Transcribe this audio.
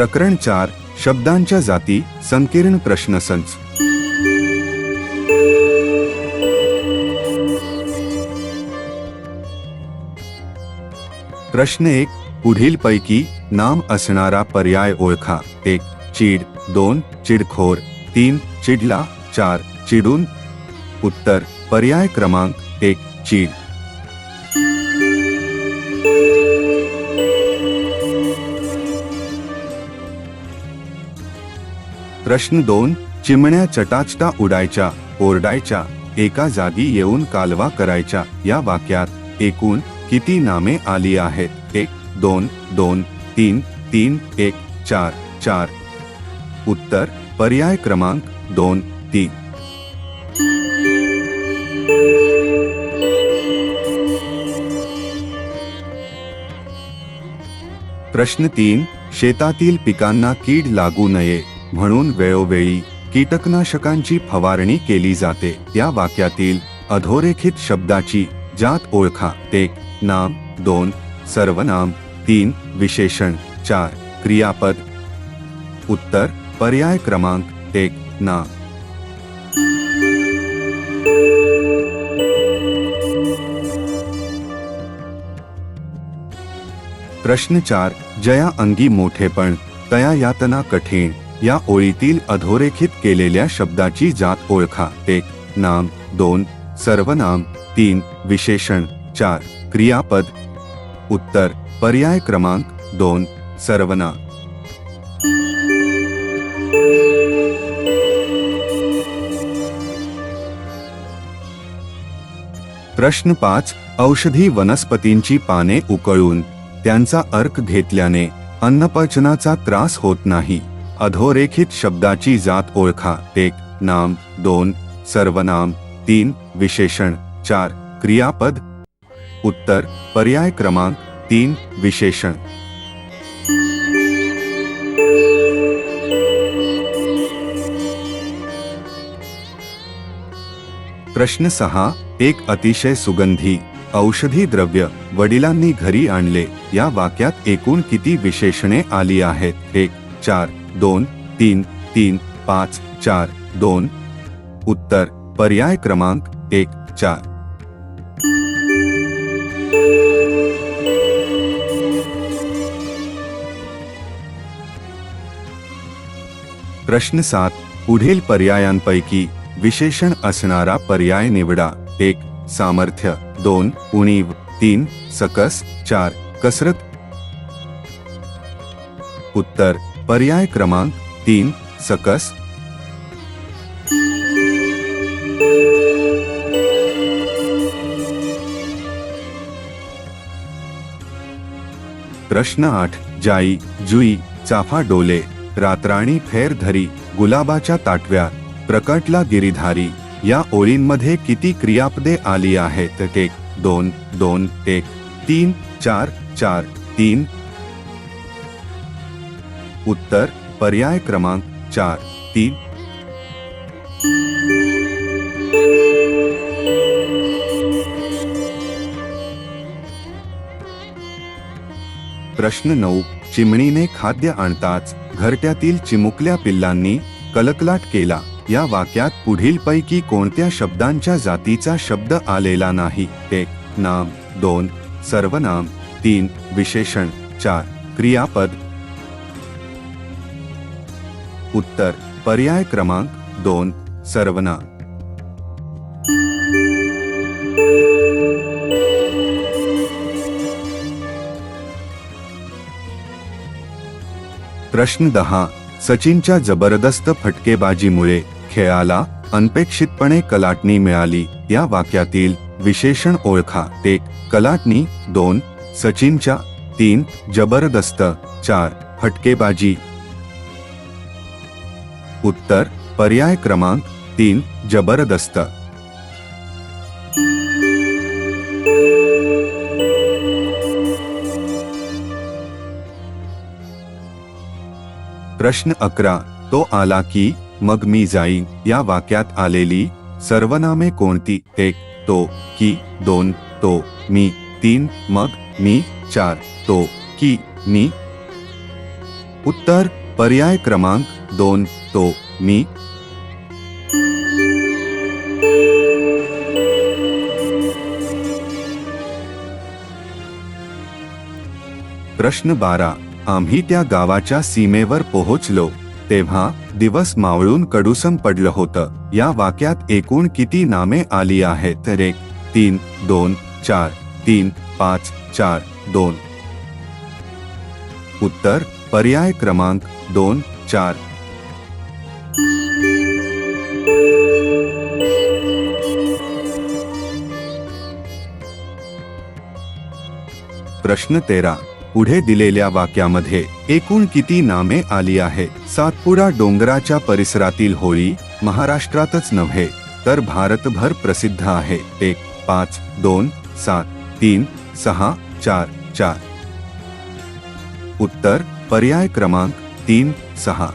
प्रकरण चार शब्दांच्या जाती संकीर्ण प्रश्नसंच प्रश्न एक पुढीलपैकी नाम असणारा पर्याय ओळखा. एक चीड. दोन चिडखोर. तीन चिडला. चार चिडून. उत्तर पर्याय क्रमांक एक चीड. प्रश्न दोन चिमण्या चटाचटा उडायच्या ओरडायच्या एका जागी येऊन कालवा करायच्या या वाक्यात एकूण किती नामे आली आहेत? एक दोन दोन तीन तीन एक चार चार. उत्तर पर्याय क्रमांक दोन तीन. प्रश्न तीन शेतातील पिकांना कीड लागू नये. म्हणून वेळोवेळी कीटकनाशकांची फवारणी केली जाते. या वाक्यातील अधोरेखित शब्दाची जात ओळखा. एक नाम. दोन सर्वनाम. तीन विशेषण. चार क्रियापद. उत्तर पर्याय क्रमांक. एक नाम. प्रश्न चार जया अंगी मोठेपण. तया यातना कठीण. या ओळीतील अधोरेखित केलेल्या शब्दाची जात ओळखा. एक नाम. दोन सर्वनाम. तीन विशेषण. चार क्रियापद. उत्तर पर्याय क्रमांक. दोन सर्वनाम प्रश्न पाच औषधी वनस्पतींची पाने उकळून. त्यांचा अर्क घेतल्याने अन्नपचनाचा त्रास होत नाही. अधोरेखित शब्दाची जात ओळखा. एक नाम. दोन सर्वनाम. तीन विशेषण. चार क्रियापद. उत्तर पर्याय क्रमांक. तीन विशेषण. प्रश्न सहा एक अतिशय सुगंधी औषधी द्रव्य वडिलांनी घरी आणले. या वाक्यात एकूण किती विशेषणे आली आहेत? एक चार. दोन तीन तीन पाच चार दोन. उत्तर पर्याय क्रमांक एक चार. प्रश्न सात पुढील पर्यायांपैकी विशेषण असणारा पर्याय निवडा. एक सामर्थ्य. दोन उणीव. तीन सकस. चार कसरत. उत्तर पर्याय क्रमांक तीन सकस. प्रश्न आठ जाई जुई चाफा डोले रात्राणी फेर धरी गुलाबाच्या ताटव्या प्रकटला गिरीधारी या ओळींमध्ये किती क्रियापदे आली आहेत? एक दोन दोन एक तीन चार चार तीन उत्तर पर्याय क्रमांक चार तीन. प्रश्न नऊ चिमणीने खाद्य आणताच घरट्यातील चिमुकल्या पिल्लांनी कलकलाट केला. या वाक्यात पुढीलपैकी कोणत्या शब्दांच्या जातीचा शब्द आलेला नाही? एक नाम दोन सर्वनाम तीन विशेषण चार क्रियापद उत्तर पर्याय क्रमांक दोन सर्वना प्रश्न दहा सचिनच्या जबरदस्त फटकेबाजीमुळे खेळाला अनपेक्षितपणे कलाटणी मिळाली. या वाक्यातील विशेषण ओळखा. एक कलाटणी दोन सचिनच्या तीन जबरदस्त चार फटकेबाजी. उत्तर पर्याय क्रमांक तीन जबरदस्त. प्रश्न अकरा तो आला की मग मी जाईन. या वाक्यात आलेली सर्वनामे कोणती? एक तो की दोन तो मी तीन मग मी चार तो की मी. उत्तर पर्याय क्रमांक दोन तो मी. प्रश्न बारा. आम्ही त्या गावाच्या सीमेवर पोहोचलो तेव्हा दिवस मावळून कडूसम पडलं होतं. या वाक्यात एकूण किती नामे आली आहेत तर एक तीन दोन चार तीन पाच चार दोन. उत्तर पर्याय क्रमांक दोन चार. प्रश्न तेरा. पुढे दिलेल्या वाक्यामध्ये एकूण किती नामे आली आहे सातपुडा डोंगराच्या परिसरातील होळी महाराष्ट्रातच नव्हे तर भारतभर प्रसिद्ध आहे. एक पाच दोन सात तीन सहा चार चार. उत्तर पर्याय क्रमांक तीन सहा.